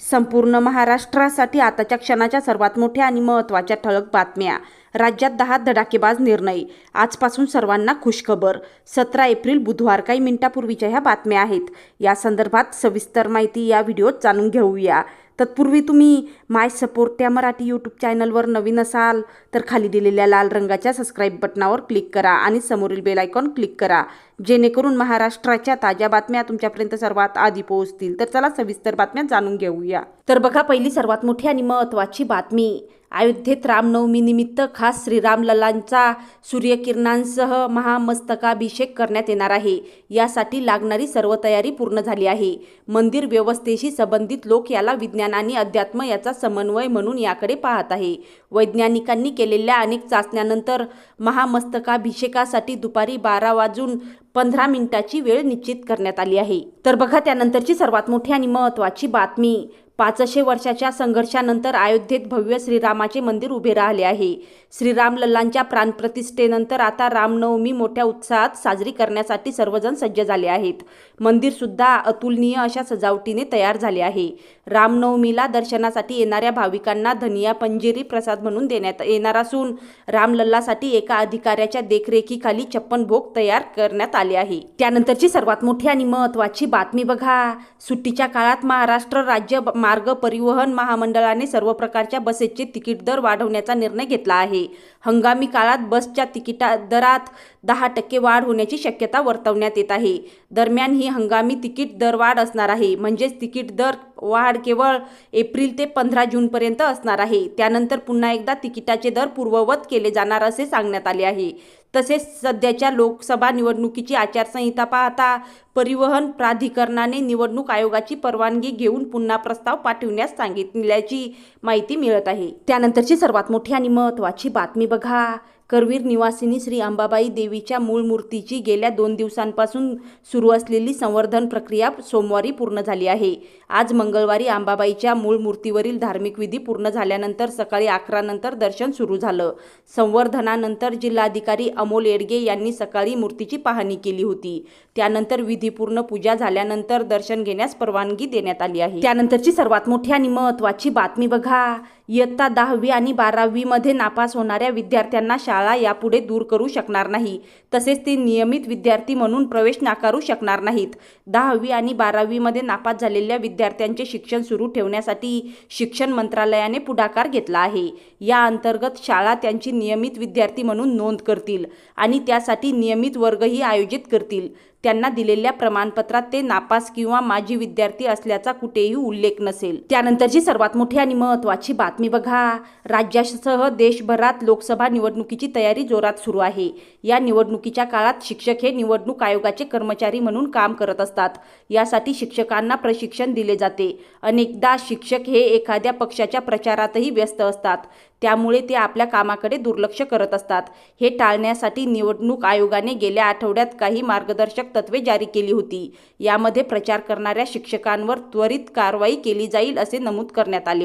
संपूर्ण महाराष्ट्रासाठी आताच्या क्षणाच्या सर्वात मोठ्या आणि महत्त्वाच्या ठळक बातम्या. राज्यात दहा धडाकेबाज निर्णय. आजपासून सर्वांना खुशखबर. सतरा एप्रिल बुधवार काही मिनिटापूर्वीच्या ह्या बातम्या आहेत. या संदर्भात सविस्तर माहिती या व्हिडिओत जाणून घेऊया. तत्पूर्वी तुम्ही माय सपोर्ट या मराठी यूट्यूब चॅनलवर नवीन असाल तर खाली दिलेल्या लाल रंगाच्या सबस्क्राईब बटनावर क्लिक करा आणि समोरील बेल आयकॉन क्लिक करा. जेणेकरून महाराष्ट्राच्या ताज्या बातम्या तुमच्यापर्यंत सर्वात आधी पोहोचतील. तर चला सविस्तर बातम्या जाणून घेऊया. तर बघा पहिली सर्वात मोठी आणि महत्त्वाची बातमी. अयोध्येत रामनवमीनिमित्त खास श्रीरामललांचा सूर्यकिरणांसह महामस्तकाभिषेक करण्यात येणार आहे. यासाठी लागणारी सर्व तयारी पूर्ण झाली आहे. मंदिर व्यवस्थेशी संबंधित लोक याला विज्ञान आणि अध्यात्म याचा समन्वय म्हणून याकडे पाहत आहे. वैज्ञानिकांनी केलेल्या अनेक चाचण्यानंतर महामस्तकाभिषेकासाठी दुपारी बारा वाजून पंधरा मिनिटाची वेळ निश्चित करण्यात आली आहे. तर बघा त्यानंतरची सर्वात मोठी आणि महत्त्वाची बातमी. पाचशे वर्षाच्या संघर्षानंतर अयोध्येत भव्य श्रीरामाचे मंदिर उभे राहिले आहे. श्रीराम लल्लांच्या प्राणप्रतिष्ठेनंतर आता रामनवमी मोठ्या उत्साहात साजरी करण्यासाठी सर्वजण सज्ज झाले आहेत. मंदिरसुद्धा अतुलनीय अशा सजावटीने तयार झाले आहे. रामनवमीला दर्शनासाठी येणाऱ्या भाविकांना धनिया पंजेरी प्रसाद म्हणून देण्यात येणार असून रामलल्लासाठी एका अधिकाऱ्याच्या देखरेखीखाली छप्पन भोग तयार करण्यात आले आहे. त्यानंतरची सर्वात मोठी आणि महत्त्वाची बातमी बघा. सुट्टीच्या काळात महाराष्ट्र राज्य मार्ग परिवहन महामंडळाने सर्व प्रकारच्या बसेसचे तिकीट दर वाढवण्याचा निर्णय घेतला आहे. हंगामी काळात बसच्या तिकिटा दरात दहा टक्के वाढ होण्याची शक्यता वर्तवण्यात येत आहे. दरम्यान ही हंगामी तिकीट दर वाढ असणार आहे. म्हणजेच तिकीट दर वाढ केवळ एप्रिल ते पंधरा जूनपर्यंत असणार आहे. त्यानंतर पुन्हा एकदा तिकिटाचे दर पूर्ववत केले जाणार असे सांगण्यात आले आहे. तसेच सध्याच्या लोकसभा निवडणुकीची आचारसंहिता पाहता परिवहन प्राधिकरणाने निवडणूक आयोगाची परवानगी घेऊन पुन्हा प्रस्ताव पाठविण्यास सांगितल्याची माहिती मिळत आहे. त्यानंतरची सर्वात मोठी आणि महत्त्वाची बातमी बघा. करवीर निवासिनी श्री अंबाबाई देवीच्या मूळ मूर्तीची गेल्या दोन दिवसांपासून सुरू असलेली संवर्धन प्रक्रिया सोमवारी पूर्ण झाली आहे. आज मंगळवारी अंबाबाईच्या मूळ मूर्तीवरील धार्मिक विधी पूर्ण झाल्यानंतर सकाळी अकरा नंतर दर्शन सुरू झालं. संवर्धनानंतर जिल्हाधिकारी अमोल येडगे यांनी सकाळी मूर्तीची पाहणी केली होती. त्यानंतर विधीपूर्ण पूजा झाल्यानंतर दर्शन घेण्यास परवानगी देण्यात आली आहे. त्यानंतरची सर्वात मोठी आणि महत्त्वाची बातमी बघा. इयत्ता दहावी आणि बारावीमध्ये नापास होणाऱ्या विद्यार्थ्यांना शाळा यापुढे दूर करू शकणार नाही. तसेच ते नियमित विद्यार्थी म्हणून प्रवेश नाकारू शकणार नाहीत. दहावी आणि बारावीमध्ये नापास झालेल्या विद्यार्थ्यांचे शिक्षण सुरू ठेवण्यासाठी शिक्षण मंत्रालयाने पुढाकार घेतला आहे. या अंतर्गत शाळा त्यांची नियमित विद्यार्थी म्हणून नोंद करतील आणि त्यासाठी नियमित वर्गही आयोजित करतील. त्यांना दिलेल्या प्रमाणपत्रात ते नापास किंवा माजी विद्यार्थी असल्याचा कुठेही उल्लेख नसेल. त्यानंतरची सर्वात मोठी आणि महत्त्वाची बातमी बघा. राज्यासह देशभरात लोकसभा निवडणुकीची तयारी जोरात सुरू आहे. या निवडणुकीच्या काळात शिक्षक हे निवडणूक आयोगाचे कर्मचारी म्हणून काम करत असतात. यासाठी शिक्षकांना प्रशिक्षण दिले जाते. अनेकदा शिक्षक हे एखाद्या पक्षाच्या प्रचारातही व्यस्त असतात. त्यामुळे ते आपल्या कामाकडे दुर्लक्ष करत असतात. हे टाळण्यासाठी निवडणूक आयोगाने गेल्या आठवड्यात काही मार्गदर्शक तत्वे जारी केली होती. यामध्ये प्रचार करणाऱ्या शिक्षकांवर त्वरित कारवाई केली जाईल असे नमूद करण्यात आले होते.